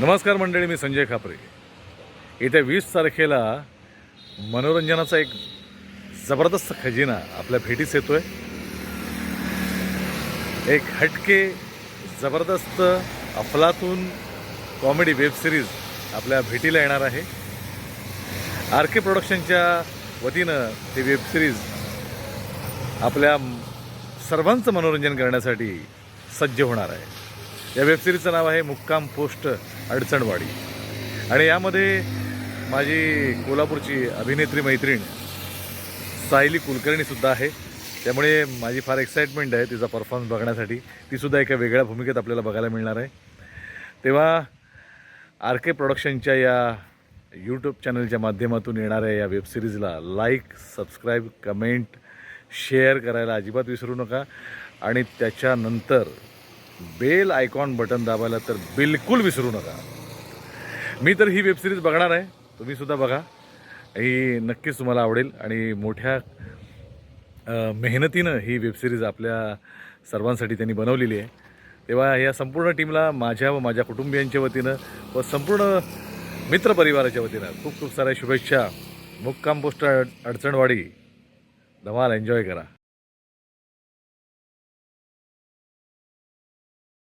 नमस्कार मंडळी मी संजय खापरे. येत्या वीस तारखेला मनोरंजनाचा एक जबरदस्त खजिना आपल्या भेटीस येतो आहे एक हटके जबरदस्त अफलातून कॉमेडी वेब सिरीज आपल्या भेटीला येणार आहे. आर के प्रोडक्शनच्या वतीनं ती वेब सिरीज आपल्या सर्वांचं मनोरंजन करण्यासाठी सज्ज होणार आहे. या वेबसिरीजचं नाव आहे मुक्काम पोस्ट अडचणवाडी. आणि यामध्ये माझी कोल्हापूरची अभिनेत्री मैत्रीण सायली कुलकर्णीसुद्धा आहे. त्यामुळे माझी फार एक्साइटमेंट आहे तिचा परफॉर्मन्स बघण्यासाठी. तीसुद्धा एका वेगळ्या भूमिकेत आपल्याला बघायला मिळणार आहे. तेव्हा आर के प्रोडक्शनच्या या यूट्यूब चॅनलच्या माध्यमातून येणाऱ्या या वेबसिरीजला लाईक सबस्क्राईब कमेंट शेअर करायला अजिबात विसरू नका. आणि त्याच्यानंतर बेल आयकॉन बटन दाबायला तर बिलकुल विसरू नका. मी तर ही वेबसिरीज बघणार आहे. तुम्हीसुद्धा बघा. ही नक्कीच तुम्हाला आवडेल आणि मोठ्या मेहनतीनं ही वेबसिरीज आपल्या सर्वांसाठी त्यांनी बनवलेली आहे. तेव्हा या संपूर्ण टीमला माझ्या व माझ्या कुटुंबियांच्या वतीनं व संपूर्ण मित्रपरिवाराच्या वतीनं खूप खूप साऱ्या शुभेच्छा. मुक्काम पोस्ट अड- अडचणवाडी. धमाल एन्जॉय करा.